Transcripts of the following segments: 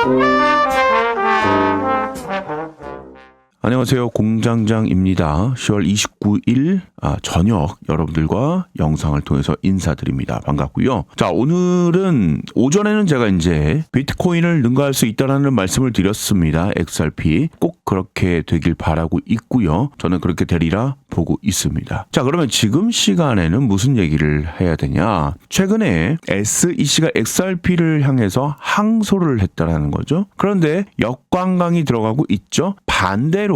Mm-hmm. 안녕하세요. 공장장입니다. 10월 29일 아, 저녁 여러분들과 영상을 통해서 인사드립니다. 반갑고요. 자, 오늘은 오전에는 제가 이제 비트코인을 능가할 수 있다라는 말씀을 드렸습니다. XRP 꼭 그렇게 되길 바라고 있고요. 저는 그렇게 되리라 보고 있습니다. 자, 그러면 지금 시간에는 무슨 얘기를 해야 되냐? 최근에 SEC가 XRP를 향해서 항소를 했다라는 거죠. 그런데 역관광이 들어가고 있죠. 반대로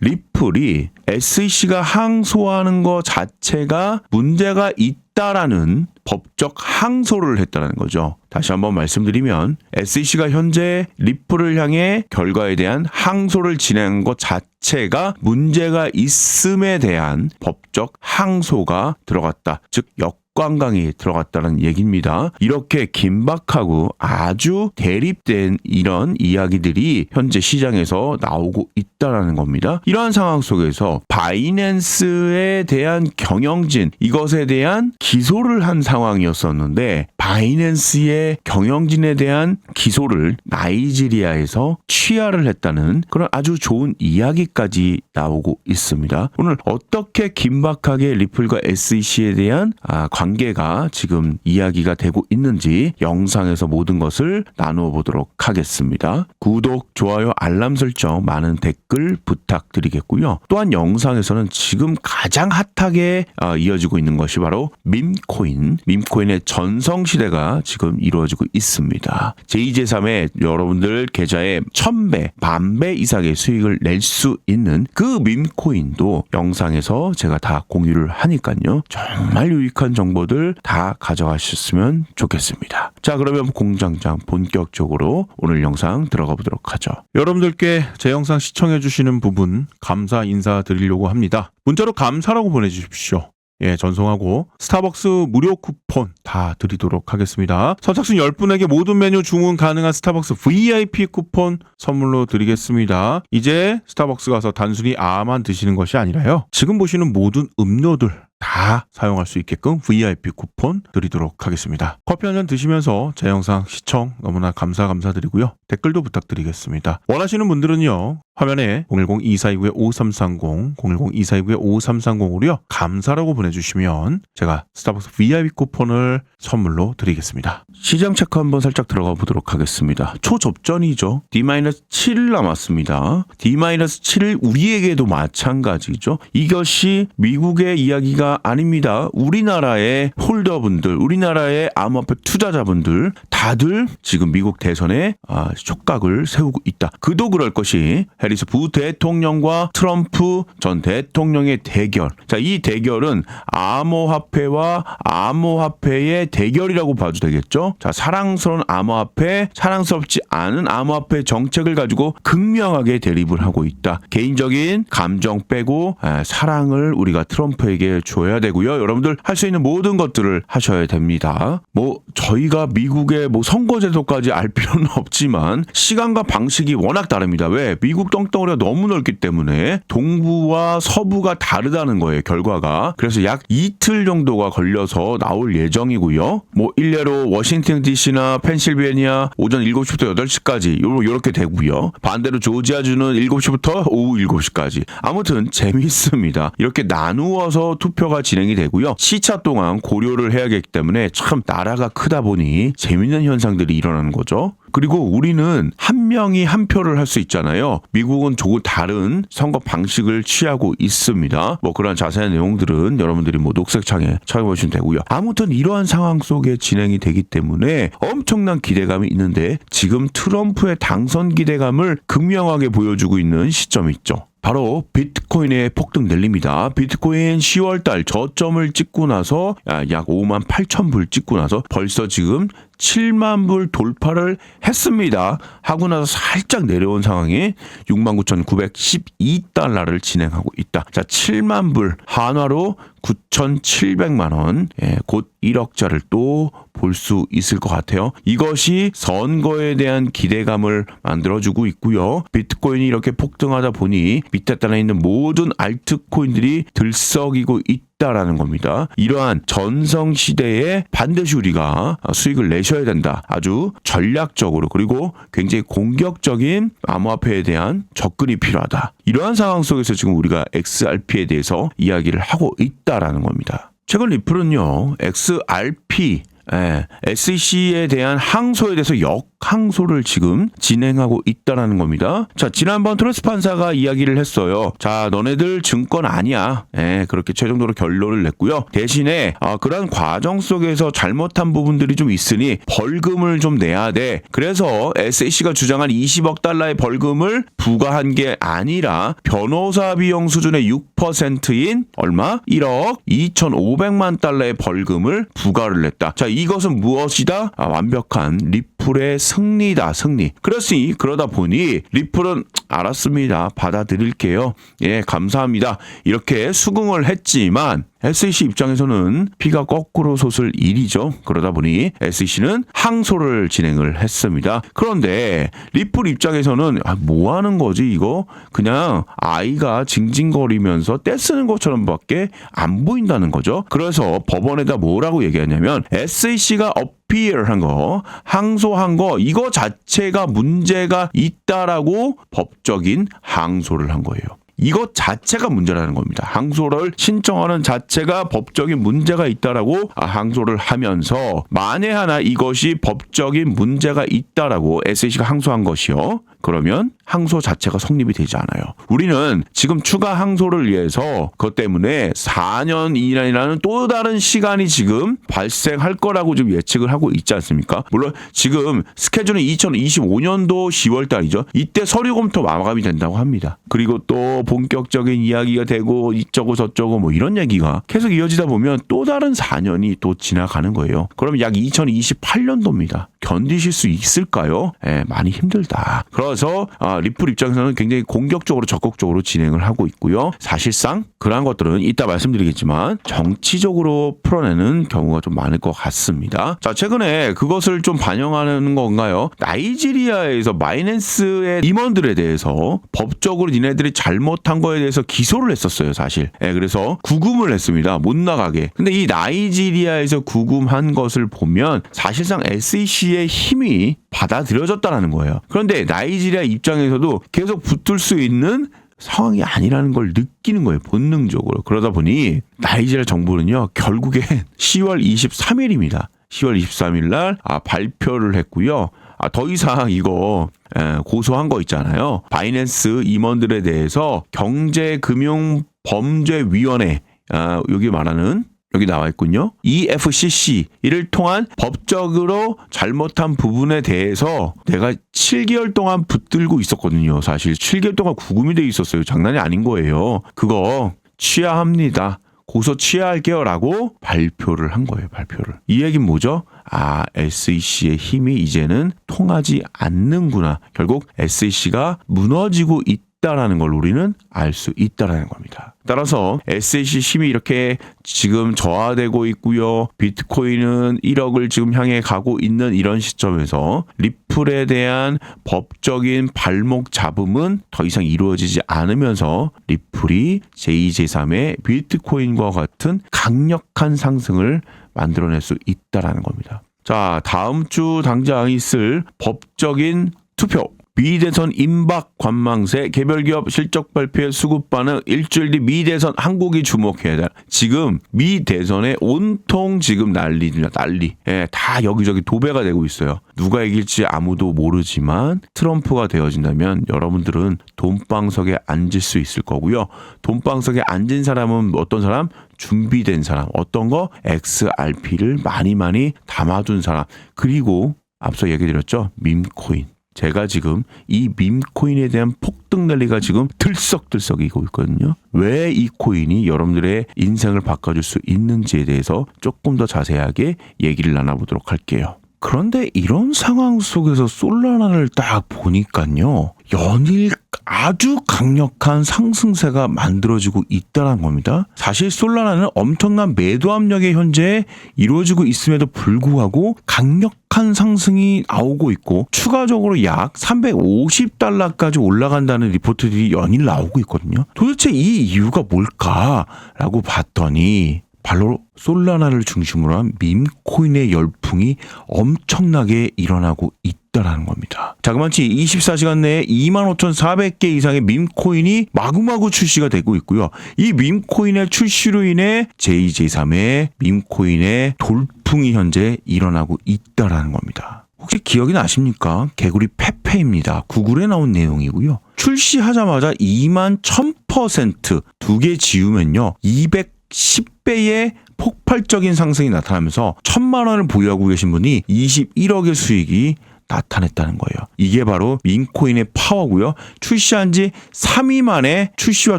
리플이 SEC가 항소하는 것 자체가 문제가 있다라는 법적 항소를 했다는 거죠. 다시 한번 말씀드리면 SEC가 현재 리플을 향해 결과에 대한 항소를 진행한 것 자체가 문제가 있음에 대한 법적 항소가 들어갔다. 즉 역. 관광이 들어갔다는 얘기입니다. 이렇게 긴박하고 아주 대립된 이런 이야기들이 현재 시장에서 나오고 있다라는 겁니다. 이러한 상황 속에서 바이낸스에 대한 경영진 이것에 대한 기소를 한 상황이었었는데 바이낸스의 경영진에 대한 기소를 나이지리아에서 취하를 했다는 그런 아주 좋은 이야기까지 나오고 있습니다. 오늘 어떻게 긴박하게 리플과 SEC에 대한 아, 관계가 지금 이야기가 되고 있는지 영상에서 모든 것을 나누어 보도록 하겠습니다. 구독, 좋아요, 알람 설정, 많은 댓글 부탁드리겠고요. 또한 영상에서는 지금 가장 핫하게 아, 이어지고 있는 것이 바로 밈코인, 밈코인의 전성 시대가 지금 이루어지고 있습니다. 제2제3의 여러분들 계좌에 1000배, 만배 이상의 수익을 낼 수 있는 그 밈코인도 영상에서 제가 다 공유를 하니까요. 정말 유익한 정보 정보들 다 가져가셨으면 좋겠습니다. 자, 그러면 공장장 본격적으로 오늘 영상 들어가 보도록 하죠. 여러분들께 제 영상 시청해 주시는 부분 감사 인사 드리려고 합니다. 문자로 감사라고 보내주십시오. 예, 전송하고 스타벅스 무료 쿠폰 다 드리도록 하겠습니다. 선착순 10분에게 모든 메뉴 주문 가능한 스타벅스 VIP 쿠폰 선물로 드리겠습니다. 이제 스타벅스 가서 단순히 아만 드시는 것이 아니라요. 지금 보시는 모든 음료들 다 사용할 수 있게끔 VIP 쿠폰 드리도록 하겠습니다. 커피 한 잔 드시면서 제 영상 시청 너무나 감사 감사드리고요. 댓글도 부탁드리겠습니다. 원하시는 분들은요. 화면에 010-2429-5330, 010-2429-5330으로요. 감사라고 보내주시면 제가 스타벅스 VIP 쿠폰을 선물로 드리겠습니다. 시장 체크 한번 살짝 들어가 보도록 하겠습니다. 초접전이죠. D-7 남았습니다. D-7 우리에게도 마찬가지죠. 이것이 미국의 이야기가 아닙니다. 우리나라의 홀더분들, 우리나라의 암호화폐 투자자분들 다들 지금 미국 대선에 아, 촉각을 세우고 있다. 그도 그럴 것이 해리스 부 대통령과 트럼프 전 대통령의 대결. 자, 이 대결은 암호화폐와 암호화폐의 대결이라고 봐도 되겠죠. 자, 사랑스러운 암호화폐, 사랑스럽지 않은 암호화폐 정책을 가지고 극명하게 대립을 하고 있다. 개인적인 감정 빼고 아, 사랑을 우리가 트럼프에게 줘야 되고요. 여러분들 할 수 있는 모든 것들을 하셔야 됩니다. 뭐 저희가 미국의 뭐 선거제도까지 알 필요는 없지만 시간과 방식이 워낙 다릅니다. 왜? 미국 덩덩어리가 너무 넓기 때문에 동부와 서부가 다르다는 거예요. 결과가. 그래서 약 이틀 정도가 걸려서 나올 예정이고요. 뭐 일례로 워싱턴 DC나 펜실베니아 오전 7시부터 8시까지 요렇게 되고요. 반대로 조지아주는 7시부터 오후 7시까지. 아무튼 재미있습니다. 이렇게 나누어서 투표가 진행이 되고요. 시차 동안 고려를 해야겠기 때문에 참 나라가 크다 보니 재밌는 현상들이 일어나는 거죠. 그리고 우리는 한 명이 한 표를 할 수 있잖아요. 미국은 조금 다른 선거 방식을 취하고 있습니다. 뭐 그런 자세한 내용들은 여러분들이 뭐 녹색창에 찾아보시면 되고요. 아무튼 이러한 상황 속에 진행이 되기 때문에 엄청난 기대감이 있는데 지금 트럼프의 당선 기대감을 극명하게 보여주고 있는 시점이 있죠. 바로 비트코인의 폭등 낼립니다. 비트코인 10월달 저점을 찍고 나서 약 5만 8천 불 찍고 나서 벌써 지금 7만 불 돌파를 했습니다. 하고 나서 살짝 내려온 상황에 69,912달러를 진행하고 있다. 자, 7만 불 한화로 9,700만 원, 예, 곧 1억짜리를 또 볼 수 있을 것 같아요. 이것이 선거에 대한 기대감을 만들어주고 있고요. 비트코인이 이렇게 폭등하다 보니 밑에 따라 있는 모든 알트코인들이 들썩이고 있다라는 겁니다. 이러한 전성 시대에 반드시 우리가 수익을 내셔야 된다. 아주 전략적으로 그리고 굉장히 공격적인 암호화폐에 대한 접근이 필요하다. 이러한 상황 속에서 지금 우리가 XRP에 대해서 이야기를 하고 있다라는 겁니다. 최근 리플은요, XRP 예, SEC에 대한 항소에 대해서 역항소를 지금 진행하고 있다라는 겁니다. 자, 지난번 트러스 판사가 이야기를 했어요. 자, 너네들 증권 아니야. 예, 그렇게 최종적으로 결론을 냈고요. 대신에 아, 그러한 과정 속에서 잘못한 부분들이 좀 있으니 벌금을 좀 내야 돼. 그래서 SEC가 주장한 20억 달러의 벌금을 부과한 게 아니라 변호사 비용 수준의 6%인 얼마? 1억 2,500만 달러의 벌금을 부과를 냈다. 자, 이것은 무엇이다? 아, 완벽한 리플의 승리다, 승리. 그렇으니 그러다 보니 리플은 알았습니다. 받아들일게요. 예, 감사합니다. 이렇게 수긍을 했지만 SEC 입장에서는 피가 거꾸로 솟을 일이죠. 그러다 보니 SEC는 항소를 진행을 했습니다. 그런데 리플 입장에서는 아, 뭐 하는 거지 이거? 그냥 아이가 징징거리면서 떼쓰는 것처럼밖에 안 보인다는 거죠. 그래서 법원에다 뭐라고 얘기하냐면 SEC가 어피얼한 거, 항소한 거 이거 자체가 문제가 있다라고 법적인 항소를 한 거예요. 이것 자체가 문제라는 겁니다. 항소를 신청하는 자체가 법적인 문제가 있다라고 아, 항소를 하면서 만에 하나 이것이 법적인 문제가 있다라고 SEC가 항소한 것이요. 그러면 항소 자체가 성립이 되지 않아요. 우리는 지금 추가 항소를 위해서 그것 때문에 4년 이라는 또 다른 시간이 지금 발생할 거라고 지금 예측을 하고 있지 않습니까? 물론 지금 스케줄은 2025년도 10월 달이죠. 이때 서류 검토 마감이 된다고 합니다. 그리고 또 본격적인 이야기가 되고 이쩌고 저쩌고 뭐 이런 얘기가 계속 이어지다 보면 또 다른 4년이 또 지나가는 거예요. 그럼 약 2028년도입니다. 견디실 수 있을까요? 예, 많이 힘들다. 그 래서 아, 리플 입장에서는 굉장히 공격적으로 적극적으로 진행을 하고 있고요. 사실상 그러한 것들은 이따 말씀드리겠지만 정치적으로 풀어내는 경우가 좀 많을 것 같습니다. 자, 최근에 그것을 좀 반영하는 건가요? 나이지리아에서 마이낸스의 임원들에 대해서 법적으로 니네들이 잘못한 거에 대해서 기소를 했었어요, 사실. 예, 그래서 구금을 했습니다. 못 나가게. 근데 이 나이지리아에서 구금한 것을 보면 사실상 SEC의 힘이 받아들여졌다라는 거예요. 그런데 나이 지리아 입장에서도 계속 붙을 수 있는 상황이 아니라는 걸 느끼는 거예요. 본능적으로. 그러다 보니 나이지리아 정부는요. 결국엔 10월 23일입니다. 10월 23일 날 아, 발표를 했고요. 아, 더 이상 이거 에, 고소한 거 있잖아요. 바이낸스 임원들에 대해서 경제금융범죄위원회 아, 여기 말하는 여기 나와 있군요. EFCC 이를 통한 법적으로 잘못한 부분에 대해서 내가 7개월 동안 붙들고 있었거든요. 사실 7개월 동안 구금이 돼 있었어요. 장난이 아닌 거예요. 그거 취하합니다. 고소 취하할게요라고 발표를 한 거예요. 발표를. 이 얘기는 뭐죠? 아, SEC의 힘이 이제는 통하지 않는구나. 결국 SEC가 무너지고 있다 라는 걸 우리는 알 수 있다라는 겁니다. 따라서 SEC 힘이 이렇게 지금 저하되고 있고요. 비트코인은 1억을 지금 향해 가고 있는 이런 시점에서 리플에 대한 법적인 발목 잡음은 더 이상 이루어지지 않으면서 리플이 제2, 제3의 비트코인과 같은 강력한 상승을 만들어낼 수 있다라는 겁니다. 자, 다음 주 당장 있을 법적인 투표. 미대선 임박 관망세 개별기업 실적 발표에 수급 반응 일주일 뒤 미대선 한국이 주목해야 돼. 지금 미대선에 온통 지금 난리입니다. 난리. 예, 다 여기저기 도배가 되고 있어요. 누가 이길지 아무도 모르지만 트럼프가 되어진다면 여러분들은 돈방석에 앉을 수 있을 거고요. 돈방석에 앉은 사람은 어떤 사람? 준비된 사람. 어떤 거? XRP를 많이 많이 담아둔 사람. 그리고 앞서 얘기 드렸죠. 밈코인. 제가 지금 이 밈코인에 대한 폭등 난리가 지금 들썩들썩이고 있거든요. 왜 이 코인이 여러분들의 인생을 바꿔줄 수 있는지에 대해서 조금 더 자세하게 얘기를 나눠보도록 할게요. 그런데 이런 상황 속에서 솔라나를 딱 보니까요. 연일 아주 강력한 상승세가 만들어지고 있다는 겁니다. 사실 솔라나는 엄청난 매도 압력이 현재 이루어지고 있음에도 불구하고 강력한 상승이 나오고 있고 추가적으로 약 350달러까지 올라간다는 리포트들이 연일 나오고 있거든요. 도대체 이 이유가 뭘까라고 봤더니 바로 솔라나를 중심으로 한 밈코인의 열 풍이 엄청나게 일어나고 있다라는 겁니다. 자그마치 24시간 내에 25,400개 이상의 밈코인이 마구마구 출시가 되고 있고요. 이 밈코인의 출시로 인해 JJ3의 밈코인의 돌풍이 현재 일어나고 있다라는 겁니다. 혹시 기억이 나십니까? 개구리 페페입니다. 구글에 나온 내용이고요. 출시하자마자 2만 1000%두 개 지우면요. 210배의 폭발적인 상승이 나타나면서 천만 원을 보유하고 계신 분이 21억의 수익이 나타냈다는 거예요. 이게 바로 민코인의 파워고요. 출시한 지 3일 만에 출시와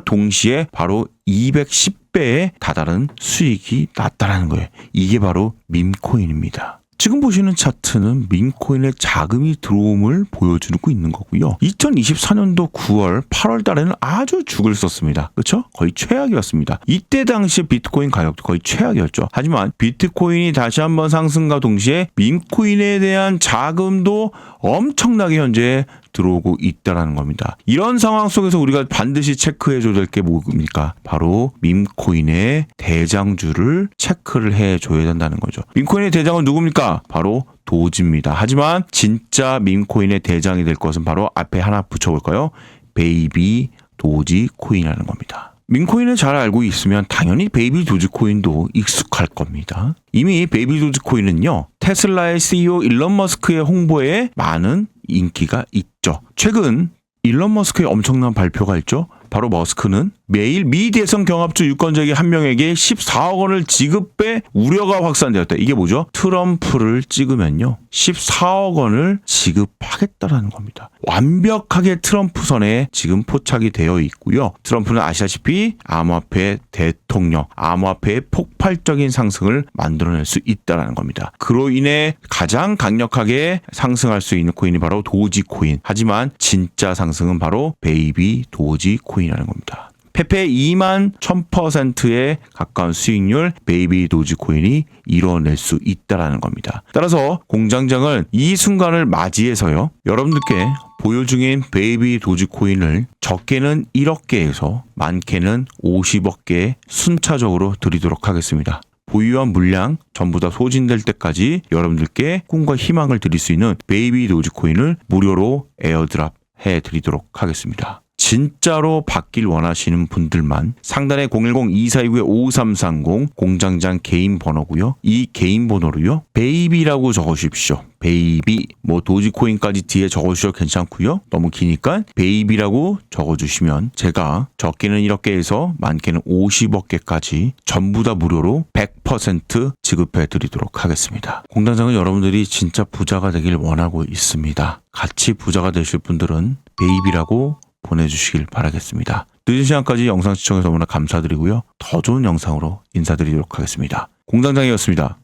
동시에 바로 210배에 다다른 수익이 났다는 거예요. 이게 바로 밈코인입니다. 지금 보시는 차트는 민코인의 자금이 들어옴을 보여주고 있는 거고요. 2024년도 9월, 8월 달에는 아주 죽을 썼습니다. 그렇죠? 거의 최악이었습니다. 이때 당시 비트코인 가격도 거의 최악이었죠. 하지만 비트코인이 다시 한번 상승과 동시에 민코인에 대한 자금도 엄청나게 현재 들어오고 있다라는 겁니다. 이런 상황 속에서 우리가 반드시 체크해 줘야 될 게 뭡니까? 바로 밈코인의 대장주를 체크를 해 줘야 된다는 거죠. 밈코인의 대장은 누굽니까? 바로 도지입니다. 하지만 진짜 밈코인의 대장이 될 것은 바로 앞에 하나 붙여볼까요? 베이비 도지 코인이라는 겁니다. 민코인을 잘 알고 있으면 당연히 베이비 도지코인도 익숙할 겁니다. 이미 베이비 도지코인은요, 테슬라의 CEO 일론 머스크의 홍보에 많은 인기가 있죠. 최근 일론 머스크의 엄청난 발표가 있죠. 바로 머스크는 매일 미 대선 경합주 유권자에게 한 명에게 14억 원을 지급해 우려가 확산되었다. 이게 뭐죠? 트럼프를 찍으면요. 14억 원을 지급하겠다라는 겁니다. 완벽하게 트럼프 선에 지금 포착이 되어 있고요. 트럼프는 아시다시피 암호화폐 대통령, 암호화폐의 폭발적인 상승을 만들어낼 수 있다라는 겁니다. 그로 인해 가장 강력하게 상승할 수 있는 코인이 바로 도지 코인. 하지만 진짜 상승은 바로 베이비 도지 코인이라는 겁니다. 페페 2만 1000%에 가까운 수익률 베이비 도지코인이 이뤄낼 수 있다라는 겁니다. 따라서 공장장은 이 순간을 맞이해서요. 여러분들께 보유 중인 베이비 도지코인을 적게는 1억 개에서 많게는 50억 개 순차적으로 드리도록 하겠습니다. 보유한 물량 전부 다 소진될 때까지 여러분들께 꿈과 희망을 드릴 수 있는 베이비 도지코인을 무료로 에어드랍 해 드리도록 하겠습니다. 진짜로 받길 원하시는 분들만 상단에 010-2429-5330 공장장 개인 번호고요. 이 개인 번호로요. 베이비라고 적어주십시오. 베이비 뭐 도지코인까지 뒤에 적어주셔도 괜찮고요. 너무 기니까 베이비라고 적어주시면 제가 적게는 이렇게 해서 많게는 50억 개까지 전부 다 무료로 100% 지급해 드리도록 하겠습니다. 공장장은 여러분들이 진짜 부자가 되길 원하고 있습니다. 같이 부자가 되실 분들은 베이비라고 보내주시길 바라겠습니다. 늦은 시간까지 영상 시청해서 너무나 감사드리고요. 더 좋은 영상으로 인사드리도록 하겠습니다. 공장장이었습니다.